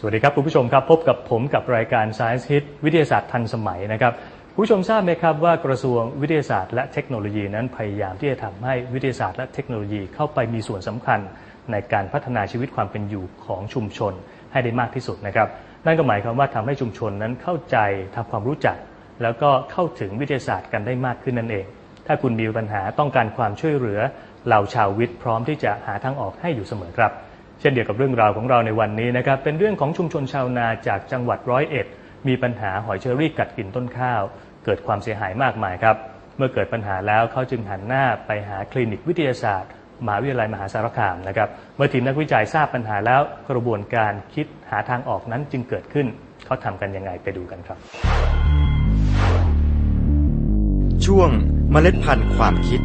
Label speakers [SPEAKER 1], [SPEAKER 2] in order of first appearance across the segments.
[SPEAKER 1] สวัสดีครับคุณผู้ชมครับ พบกับผมกับรายการ Science Hit วิทยาศาสตร์ทันสมัยนะครับคุณผู้ชมทราบไหมครับว่ากระทรวงวิทยาศาสตร์และเทคโนโลยีนั้นพยายามที่จะทำให้วิทยาศาสตร์และเทคโนโลยีเข้าไปมีส่วนสำคัญ ในการพัฒนาชีวิตความเป็นอยู่ของชุมชนให้ได้มากที่สุดนะครับนั่นก็หมายความว่าทำให้ชุมชนนั้นเข้าใจทำความรู้จัก แล้วก็เข้าถึงวิทยาศาสตร์กันได้มากขึ้นนั่นเอง ถ้าคุณมีปัญหาต้องการความช่วยเหลือเหล่าชาววิทย์พร้อมที่จะหาทางออกให้อยู่เสมอครับ เช่นเดียวกับเรื่องราวของเราในวันนี้นะครับ เป็นเรื่องของชุมชนชาวนาจากจังหวัดร้อยเอ็ด มีปัญหาหอยเชอรี่กัดกินต้นข้าว เกิดความเสียหายมากมายครับ เมื่อเกิดปัญหาแล้วเขาจึงหันหน้าไปหาคลินิกวิทยาศาสตร์มหาวิทยาลัยมหาสารคามนะครับ เมื่อทีมนักวิจัยทราบปัญหาแล้วกระบวนการคิดหาทางออกนั้นจึงเกิดขึ้น เขาทำกันยังไงไปดูกันครับ
[SPEAKER 2] ช่วงเมล็ดพันธุ์ความคิด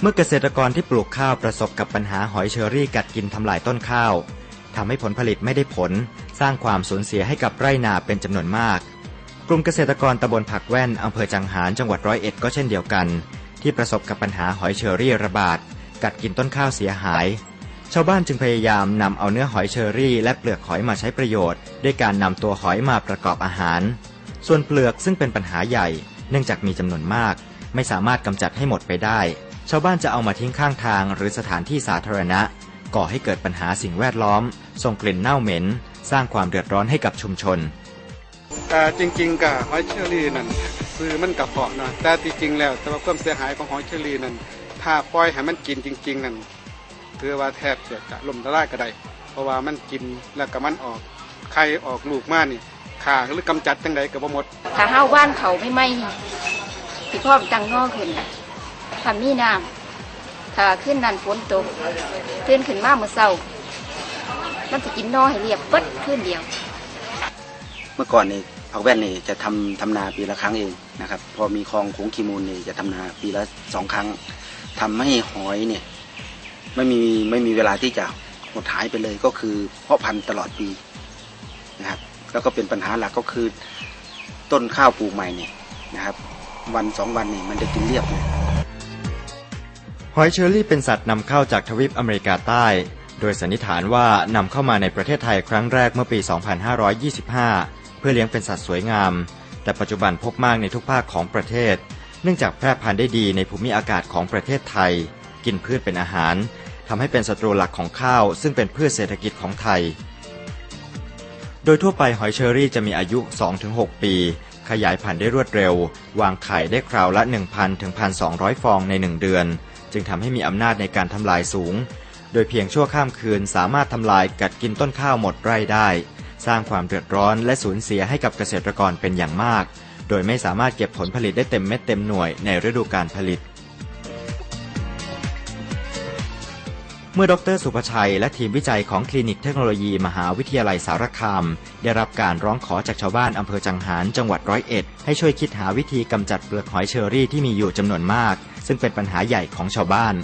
[SPEAKER 2] เมื่อเกษตรกรที่ปลูกข้าวประสบกับปัญหาหอยเชอรี่กัดกินทำลายต้นข้าวทำให้ผลผลิตไม่ได้ผล สร้างความสูญเสียให้กับไร่นาเป็นจำนวนมาก กลุ่มเกษตรกรตำบลผักแว่นอำเภอจังหารจังหวัดร้อยเอ็ดก็เช่นเดียวกัน ที่ประสบกับปัญหาหอยเชอรี่ระบาด กัดกินต้นข้าวเสียหาย ชาวบ้านจึงพยายามนำเอาเนื้อหอยเชอรี่ และเปลือกหอยมาใช้ประโยชน์ ด้วยการนำตัวหอยมาประกอบอาหาร ส่วนเปลือกซึ่งเป็นปัญหาใหญ่ เนื่องจากมีจำนวนมาก ไม่สามารถกำจัดให้หมดไปได้ ชาวบ้านจะเอามาทิ้งข้างทางหรือสถานที่สาธารณะ ก่อให้เกิดปัญหาสิ่งแวดล้อม ส่งกลิ่นเน่าเหม็น สร้างความเดือดร้อนให้กับชุมชน
[SPEAKER 3] แต่จริงๆกับหอยเชอรี่นั่นคือมันกับเพาะเนาะแต่ที่จริงแล้วแต่ว่าความเสียหายของหอยเชอรี่นั่นถ้าปล่อยให้มันกินจริง ๆนั่นคือว่าแทบจะจะล่มละลายก็ได้เพราะว่ามันกินแล้วก็มันออกไข่ออกลูกมานี่ขาหรือกำจัดจังใดก็บ่หมด
[SPEAKER 4] ถ้าเฮาบ้านเขาไม่ไหม้นี่ที่พ่อจังนอกขึ้นน่ะ ถ้ามีน้ำถ้าขึ้นนั่นฝนตกตื่นขึ้นมากเมื่อเช้ามันจะกินนอให้เรียบเปิดขึ้นเดียว
[SPEAKER 5] เมื่อก่อนนี่ผักแว่นนี่จะทำทำนาปีละครั้งเองนะครับ พอมีคลองโขงขีมูลนี่จะทำนาปีละสองครั้งทำให้หอยเนี่ยไม่มีไม่มีเวลาที่จะหดหายไปเลยก็คือ เพาะพันธุ์ตลอดปีนะครับ แล้วก็เป็นปัญหาหลักก็คือ ต้นข้าวปลูกใหม่เนี่ยนะครับ วันสองวันนี่มันจะกินเรียบเลย
[SPEAKER 2] หอยเชอรี่เป็นสัตว์นำเข้าจากทวีปอเมริกาใต้ โดยสันนิษฐานว่านำเข้ามาในประเทศไทยครั้งแรกเมื่อปี 2525 เพื่อเลี้ยงเป็นสัตว์สวยงาม แต่ปัจจุบันพบมากในทุกภาคของประเทศ เนื่องจากแพร่พันธุ์ได้ดีในภูมิอากาศของประเทศไทย กินพืชเป็นอาหารทำให้เป็นศัตรูหลักของข้าว ซึ่งเป็นพืชเศรษฐกิจของไทย โดยทั่วไปหอยเชอรี่จะมีอายุ 2-6 ปี ขยายพันธุ์ได้รวดเร็ว วางไข่ได้คราวละ 1,000-1,200 ฟองใน 1 เดือน จึงทำให้มีอำนาจในการทำลายสูง โดยเพียงชั่วข้ามคืนสามารถทำลายกัดกินต้นข้าวหมดไร่ได้ สร้างความเดือดร้อนและสูญเสียให้กับเกษตรกรเป็นอย่างมาก โดยไม่สามารถเก็บผลผลิตได้เต็มเม็ดเต็มหน่วยในฤดูการผลิต เมื่อดรสุภชัย และทีมวิจัยของคลินิกเทคโนโลยี มหาวิทยาลัยสารคาม ได้รับการร้องขอจากชาวบ้านอำเภอจังหารจังหวัดร้อยเอ็ด ให้ช่วยคิดหาวิธีกำจัดเปลือกหอยเชอรี่ที่มีอยู่จำนวนมาก ซึ่งเป็นปัญหาใหญ่ของชาวบ้าน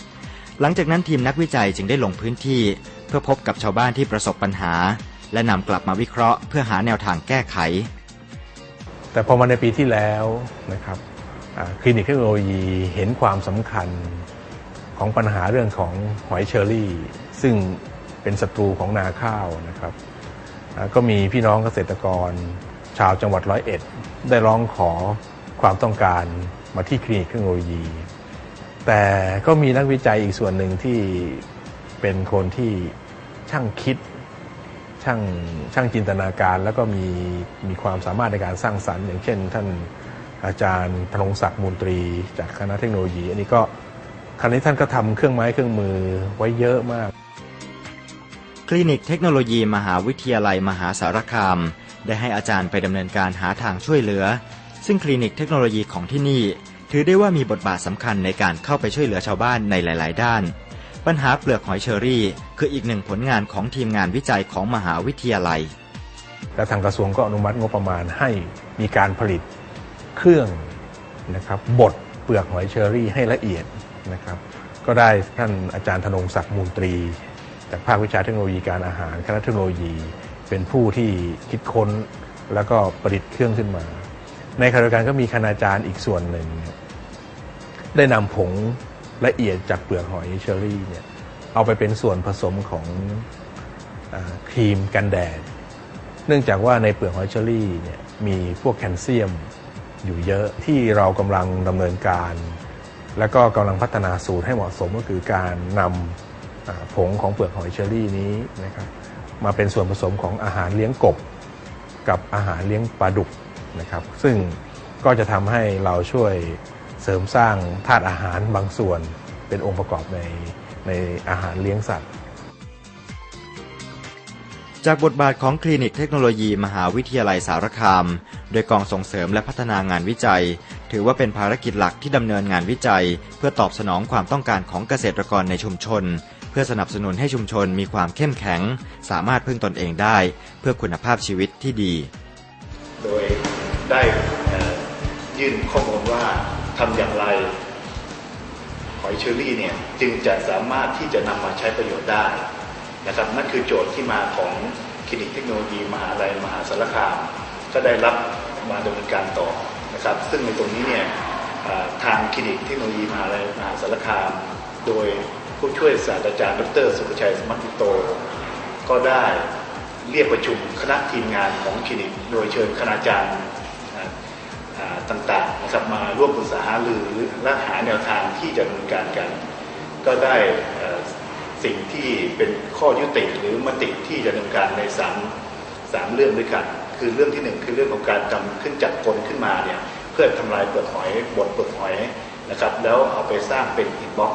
[SPEAKER 2] หลังจากนั้นทีมนักวิจัยจึงได้ลงพื้นที่ เพื่อพบกับชาวบ้านที่ประสบปัญหา และนำกลับมาวิเคราะห์เพื่อหาแนวทางแก้ไข
[SPEAKER 6] แต่พอมาในปีที่แล้วนะครับคลินิกเทคโนโลยีเห็นความสำคัญ ของปัญหาเรื่องของหอยเชอรี่ ซึ่งเป็นศัตรูของนาข้าวนะครับก็มีพี่น้องเกษตรกร ชาวจังหวัดร้อยเอ็ด ได้ร้องขอความต้องการมาที่คลินิกเทคโนโลยี แต่ก็มีนักวิจัยอีกส่วนหนึ่งที่เป็นคนที่ช่างคิดช่างช่างจินตนาการแล้วก็มีมีความสามารถในการสร้างสรรค์ อย่างเช่น ท่านอาจารย์ธนงศักดิ์มูลตรี จากคณะเทคโนโลยี อันนี้ก็ คราวนี้ท่านก็ทำเครื่องไม้เครื่องมือไว้เยอะมาก
[SPEAKER 2] คลินิกเทคโนโลยีมหาวิทยาลัยมหาสารคาม ได้ให้อาจารย์ไปดำเนินการหาทางช่วยเหลือ ซึ่งคลินิกเทคโนโลยีของที่นี่ ถือได้ว่ามีบทบาทสำคัญในการเข้าไปช่วยเหลือชาวบ้านในหลาย ๆ ด้าน ปัญหาเปลือกหอยเชอรี่ คืออีกหนึ่งผลงานของทีมงานวิจัยของมหาวิทยาลัย
[SPEAKER 6] และทางกระทรวงก็อนุมัติงบประมาณให้มีการผลิตเครื่องนะครับบดเปลือกหอยเชอรี่ให้ละเอียด นะครับก็ได้ท่านอาจารย์ธนงศักดิ์มูลตรี จากภาควิชาเทคโนโลยีการอาหารคณะเทคโนโลยี เป็นผู้ที่คิดค้นแล้วก็ประดิษฐ์เครื่องขึ้นมา ในขณะเดียวกันก็มีคณาจารย์อีกส่วนหนึ่ง ได้นำผงละเอียดจากเปลือกหอยเชอรี่เนี่ยเอาไปเป็นส่วนผสมของอครีมกันแดด เนื่องจากว่าในเปลือกหอยเชอรี่เนี่ยมีพวกแคลเซียมอยู่เยอะที่เรากำลังดำเนินการ แล้วก็กำลังพัฒนาสูตรให้เหมาะสมก็คือการนำอ่าผงของเปลือกหอยเชอรี่นี้นะครับมาเป็นส่วนผสมของอาหารเลี้ยงกบ กับอาหารเลี้ยงปลาดุกนะครับ ซึ่งก็จะทำให้เราช่วยเสริมสร้างธาตุอาหารบางส่วนเป็นองค์ประกอบในในอาหารเลี้ยงสัตว์
[SPEAKER 2] จากบทบาทของคลินิกเทคโนโลยี มหาวิทยาลัยสารคาม โดยกองส่งเสริมและพัฒนางานวิจัย ถือว่าเป็นภารกิจหลักที่ดำเนินงานวิจัย เพื่อตอบสนองความต้องการของเกษตรกรในชุมชน เพื่อสนับสนุนให้ชุมชนมีความเข้มแข็ง สามารถพึ่งตนเองได้ เพื่อคุณภาพชีวิตที่ดี
[SPEAKER 7] โดยได้ยื่นข้อมูลว่าทำอย่างไรหอยเชอรี่เนี่ยจึงจะสามารถที่จะนำมาใช้ประโยชน์ได้นะครับนั่นคือโจทย์ที่มาของคลินิกเทคโนโลยีมหาลัยมหาสารคาม ก็ได้รับมาดำเนินการต่อ นะครับ ซึ่งในตรงนี้เนี่ยทางคลินิกเทคโนโลยีมหาลัยมหาสารคาม โดยผู้ช่วยศาสตราจารย์ดร สุภชัยสมัติโต ก็ได้เรียกประชุมคณะทีมงานของคลินิก โดยเชิญคณาจารย์ต่างๆนะครับมาร่วมปรึกษาหารือและหาแนวทางที่จะดำเนินการกัน ก็ได้สิ่งที่เป็นข้อยุติหรือมติที่จะดำเนินการในสามสามเรื่องด้วยกัน คือเรื่องที่หนึ่งคือเรื่องของการทำขึ้นจัดกลขึ้นมาเนี่ย เพื่อทำลายเปลือกหอยบดเปลือกหอยนะครับแล้วเอาไปสร้างเป็นอินบ็อก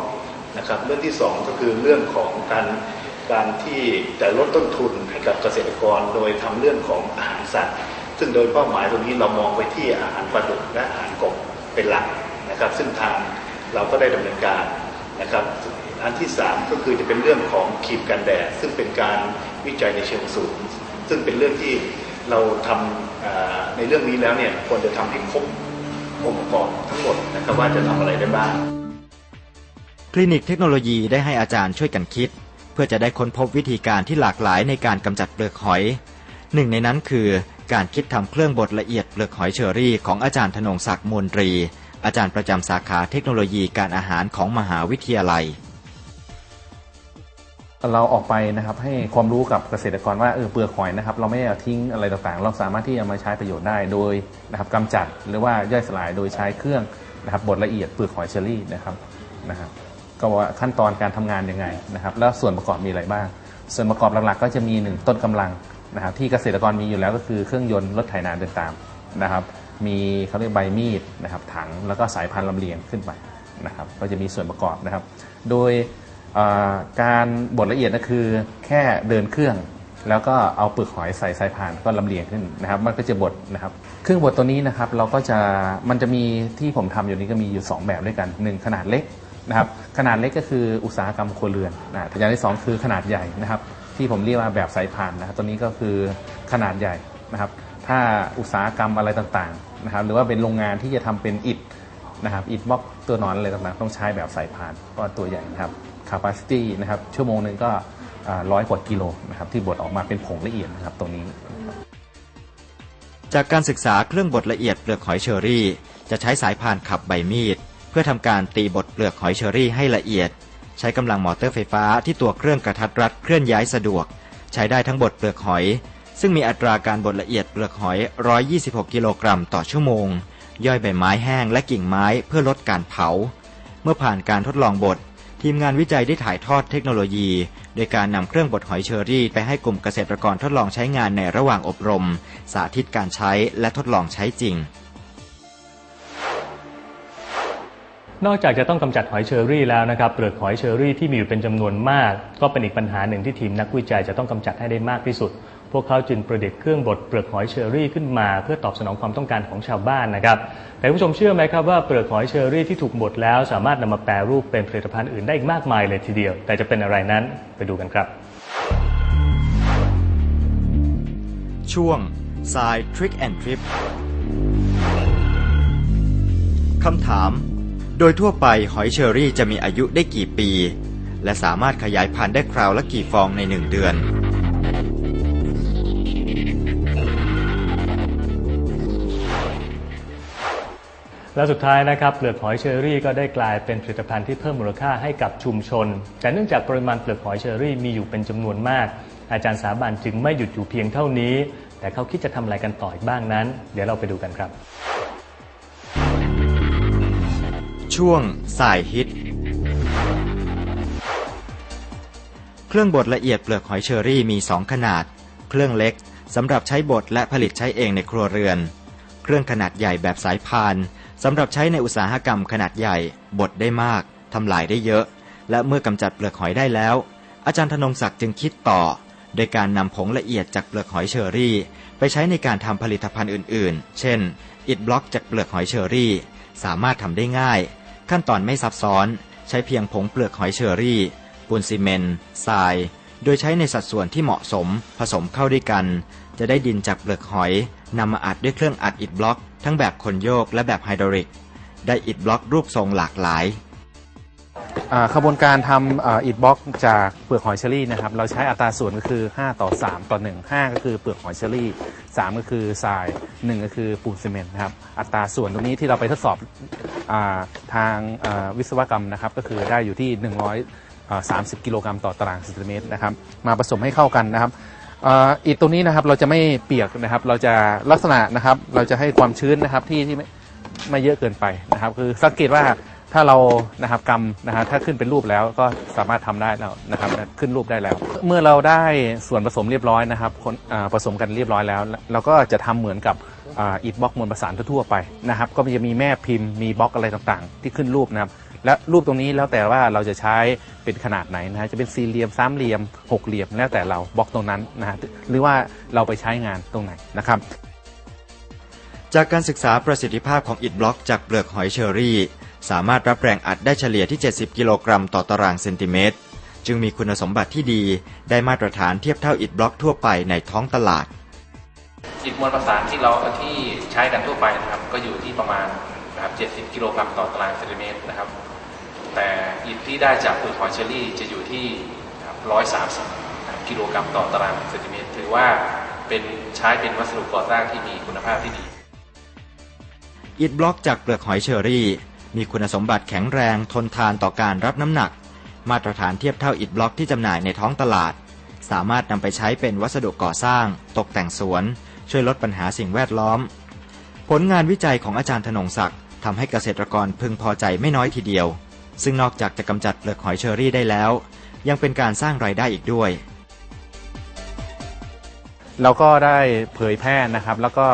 [SPEAKER 7] นะครับเรื่องที่สองก็คือเรื่องของการการที่จะลดต้นทุนให้กับเกษตรกรโดยทำเรื่องของอาหารสัตว์ ซึ่งโดยเป้าหมายตรงนี้เรามองไปที่อาหารปลาดุกและอาหารกบเป็นหลักนะครับ ซึ่งทางเราก็ได้ดำเนินการนะครับอันที่สามก็คือจะเป็นเรื่องของครีมกันแดดซึ่งเป็นการวิจัยในเชิงสูง ซึ่งเป็นเรื่องที่เราทำอ่า ในเรื่องนี้แล้วเนี่ยควรจะทำให้ครบองค์ประกอบทั้งหมดนะครับว่าจะทำอะไรได้บ้าง
[SPEAKER 2] คลินิกเทคโนโลยีได้ให้อาจารย์ช่วยกันคิด เพื่อจะได้ค้นพบวิธีการที่หลากหลายในการกำจัดเปลือกหอย หนึ่งในนั้นคือการคิดทำเครื่องบดละเอียดเปลือกหอยเชอรี่ของอาจารย์ธนงศักดิ์มนตรี อาจารย์ประจำสาขาเทคโนโลยีการอาหารของมหาวิทยาลัย
[SPEAKER 8] เราออกไปนะครับให้ความรู้กับเกษตรกรว่าเออเปลือกหอยนะครับเราไม่ได้เอาทิ้งอะไรต่างๆ เราสามารถที่จะมาใช้ประโยชน์ได้โดยนะครับกำจัดหรือว่าย่อยสลายโดยใช้เครื่องนะครับบดละเอียดเปลือกหอยเชอรี่นะครับนะครับก็ว่าขั้นตอนการทำงานยังไงนะครับแล้วส่วนประกอบมีอะไรบ้าง ส่วนประกอบหลักๆ ก็จะมีหนึ่งต้นกำลังนะครับที่เกษตรกรมีอยู่แล้วก็คือเครื่องยนต์รถไถนาเดินตามนะครับมีเขาเรียกใบมีดนะครับถังแล้วก็สายพันธุ์ลำเลียงขึ้นไปนะครับก็จะมีส่วนประกอบนะครับ โดย การบดละเอียดก็คือแค่เดินเครื่อง แล้วก็เอาเปลือกหอยใส่สายพานก็ลำเลียงขึ้นนะครับ มันก็จะบดนะครับ เครื่องบดตัวนี้นะครับเราก็จะมันจะมีที่ผมทำอยู่นี้ก็มีอยู่ 2 แบบด้วยกัน 1 ขนาดเล็กนะครับขนาดเล็กก็คืออุตสาหกรรมครัวเรือนนะอย่างที่ 2 คือขนาดใหญ่นะครับ ที่ผมเรียกว่าแบบสายพานนะครับตัวนี้ก็คือขนาดใหญ่นะครับ ถ้าอุตสาหกรรมอะไรต่างๆนะครับ หรือว่าเป็นโรงงานที่จะทำเป็นอิฐ นะครับอิฐบล็อกตัวนอนอะไรต่างๆ ต้องใช้แบบสายพานเพราะตัวใหญ่นะครับ capacity นะครับชั่วโมงหนึ่งก็ร้อยกว่ากิโลนะครับที่บดออกมาเป็นผงละเอียดนะครับตรงนี้
[SPEAKER 2] จากการศึกษาเครื่องบดละเอียดเปลือกหอยเชอรี่ จะใช้สายพานขับใบมีด เพื่อทำการตีบดเปลือกหอยเชอรี่ให้ละเอียด ใช้กำลังมอเตอร์ไฟฟ้าที่ตัวเครื่องกระทัดรัดเคลื่อนย้ายสะดวก ใช้ได้ทั้งบดเปลือกหอย ซึ่งมีอัตราการบดละเอียดเปลือกหอย 126 กิโลกรัมต่อชั่วโมง ย่อยใบไม้แห้งและกิ่งไม้เพื่อลดการเผา เมื่อผ่านการทดลองบดทีมงานวิจัยได้ถ่ายทอดเทคโนโลยี โดยการนำเครื่องบดหอยเชอรี่ ไปให้กลุ่มเกษตรกรทดลองใช้งานในระหว่างอบรม สาธิตการใช้และทดลองใช้จริง
[SPEAKER 1] นอกจากจะต้องกำจัดหอยเชอรี่แล้วนะครับเปลือกหอยเชอรี่ที่มีอยู่เป็นจำนวนมาก ก็เป็นอีกปัญหาหนึ่งที่ทีมนักวิจัยจะต้องกำจัดให้ได้มากที่สุด พวกเขาจึงประดิษฐ์เครื่องบดเปลือกหอยเชอรี่ขึ้นมา เพื่อตอบสนองความต้องการของชาวบ้านนะครับแต่ผู้ชมเชื่อไหมครับว่าเปลือกหอยเชอรี่ที่ถูกบดแล้ว สามารถนำมาแปรรูปเป็นผลิตภัณฑ์อื่นได้อีกมากมายเลยทีเดียว แต่จะเป็นอะไรนั้นไปดูกันครับ
[SPEAKER 2] ช่วง Side Trick and Trip คำถาม โดยทั่วไปหอยเชอรี่จะมีอายุได้กี่ปี และสามารถขยายพันธุ์ได้คราวละกี่ฟองในหนึ่งเดือน
[SPEAKER 1] และสุดท้ายนะครับเปลือกหอยเชอรี่ก็ได้กลายเป็นผลิตภัณฑ์ที่เพิ่มมูลค่าให้กับชุมชน แต่เนื่องจากปริมาณเปลือกหอยเชอรี่มีอยู่เป็นจำนวนมาก อาจารย์สาบานจึงไม่หยุดอยู่เพียงเท่านี้ แต่เขาคิดจะทำอะไรกันต่ออีกบ้างนั้น เดี๋ยวเราไปดูกันครับ
[SPEAKER 2] ช่วงสายฮิต เครื่องบดละเอียดเปลือกหอยเชอรี่มี 2 ขนาด เครื่องเล็กสำหรับใช้บดและผลิตใช้เองในครัวเรือน เครื่องขนาดใหญ่แบบสายพานสำหรับใช้ในอุตสาหกรรมขนาดใหญ่ บดได้มากทำลายได้เยอะ และเมื่อกำจัดเปลือกหอยได้แล้ว อาจารย์ธนงศักดิ์จึงคิดต่อ โดยการนำผงละเอียดจากเปลือกหอยเชอรี่ ไปใช้ในการทำผลิตภัณฑ์อื่นๆ เช่น อิฐบล็อกจากเปลือกหอยเชอรี่ สามารถทำได้ง่าย ขั้นตอนไม่ซับซ้อน ใช้เพียงผงเปลือกหอยเชอรี่ ปูนซีเมนต์ทราย โดยใช้ในสัดส่วนที่เหมาะสมผสมเข้าด้วยกัน จะได้ดินจากเปลือกหอยนำมาอัดด้วยเครื่องอัดอิฐบล็อก ทั้งแบบคนโยกและแบบไฮดรอลิก ได้อิฐบล็อกรูปทรงหลากหลาย
[SPEAKER 8] อ่าขบวนการทำอ่าอิฐบล็อกจากเปลือกหอยเชอรี่นะครับเราใช้อัตราส่วนก็คือ 5 ต่อ 3 ต่อ 1 5 ก็คือเปลือกหอยเชอรี่ 3 ก็คือทราย 1 ก็คือปูนซีเมนต์นะครับอัตราส่วนตรงนี้ที่เราไปทดสอบอาทางอ่าวิศวกรรมนะครับก็คือได้อยู่ที่ 30 กิโลกรัมต่อตารางเซนติเมตรนะครับมาผสมให้เข้ากันนะครับอิฐตรงนี้นะครับเราจะไม่เปียกนะครับ เราจะลักษณะนะครับเราจะให้ความชื้นนะครับที่ที่ไม่ไม่เยอะเกินไปนะครับ คือสังเกตว่าถ้าเรานะครับกำนะฮะถ้าขึ้นเป็นรูปแล้วก็สามารถทำได้แล้วนะครับขึ้นรูปได้แล้ว เมื่อเราได้ส่วนผสมเรียบร้อยนะครับคนผสมกันเรียบร้อยแล้ว เราก็จะทำเหมือนกับอิฐบล็อกมวลประสานทั่วไปนะครับ ก็จะมีแม่พิมพ์มีบล็อกอะไรต่างๆ ที่ขึ้นรูปนะครับ และรูปตรงนี้แล้วแต่ว่าเราจะใช้เป็นขนาดไหนนะฮะจะเป็นสี่เหลี่ยมสามเหลี่ยมหกเหลี่ยมแล้วแต่เราบล็อกตรงนั้นนะฮะหรือว่าเราไปใช้งานตรงไหนนะครับ
[SPEAKER 2] จากการศึกษาประสิทธิภาพของอิฐบล็อกจากเปลือกหอยเชอรี่ สามารถรับแรงอัดได้เฉลี่ยที่ 70 กิโลกรัมต่อตารางเซนติเมตร จึงมีคุณสมบัติที่ดีได้มาตรฐานเทียบเท่าอิฐบล็อกทั่วไปในท้องตลาด
[SPEAKER 8] อิฐมวลประสานที่เราที่ใช้กันทั่วไปนะครับก็อยู่ที่ประมาณ นะครับ70 กิโลกรัมต่อตารางเซนติเมตรนะครับ แต่อิฐที่ได้จากเปลือกหอยเชอรี่จะอยู่ที่ 130 กิโลกรัมต่อตารางเซนติเมตร ถือว่าเป็นใช้เป็นวัสดุก่อสร้างที่มีคุณภาพที่ดี
[SPEAKER 2] อิฐบล็อกจากเปลือกหอยเชอรี่ มีคุณสมบัติแข็งแรงทนทานต่อการรับน้ำหนัก มาตรฐานเทียบเท่าอิฐบล็อกที่จำหน่ายในท้องตลาด สามารถนำไปใช้เป็นวัสดุก่อสร้าง ตกแต่งสวน ช่วยลดปัญหาสิ่งแวดล้อม ผลงานวิจัยของอาจารย์ธนงศักดิ์ ทำให้เกษตรกรพึงพอใจไม่น้อยทีเดียว ซึ่งนอกจากจะกำจัดเปลือกหอยเชอรี่ได้แล้ว ยังเป็นการสร้างรายได้อีกด้วย
[SPEAKER 8] เราก็ได้เผยแพร่นะครับ แล้วก็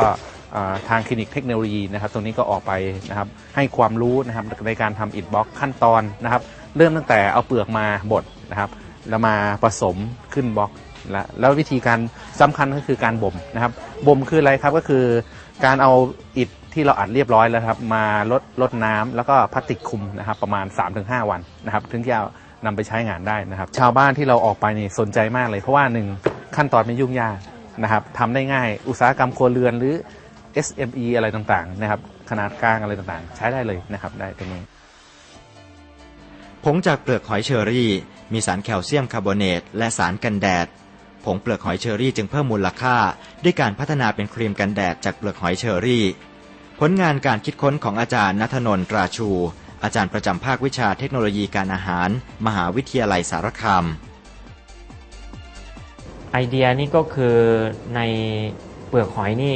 [SPEAKER 8] อ่าทางคลินิกเทคโนโลยีนะครับ ตรงนี้ก็ออกไปนะครับ ให้ความรู้นะครับในการทำอิฐบล็อกขั้นตอนนะครับ เริ่มตั้งแต่เอาเปลือกมาบดนะครับ แล้วมาผสมขึ้นบล็อกแล้วแล้ววิธีการสำคัญก็คือการบ่มนะครับบ่มคืออะไรครับก็คือ การเอาอิฐที่เราอัดเรียบร้อยแล้วครับมาลดลดน้ำแล้วก็พลาสติกคุมนะครับประมาณ 3-5 วันนะครับถึงจะเอานำไปใช้งานได้นะครับ ชาวบ้านที่เราออกไปนี่สนใจมากเลย เพราะว่าหนึ่งขั้นตอนไม่ยุ่งยากนะครับทำได้ง่ายอุตสาหกรรมครัวเรือนหรือ SME อะไรต่างๆนะครับขนาดกลางอะไรต่างๆ ใช้ได้เลยนะครับได้ตรงนี้
[SPEAKER 2] ผงจากเปลือกหอยเชอรี่ มีสารแคลเซียมคาร์บอเนตและสารกันแดด ผงเปลือกหอยเชอรี่จึงเพิ่มมูลค่า ด้วยการพัฒนาเป็นครีมกันแดดจากเปลือกหอยเชอรี่ ผลงานการคิดค้นของอาจารย์นัทนนท์ตราชู อาจารย์ประจำภาควิชาเทคโนโลยีการอาหาร มหาวิทยาลัยสารคาม
[SPEAKER 9] ไอเดียนี่ก็คือในเปลือกหอยนี่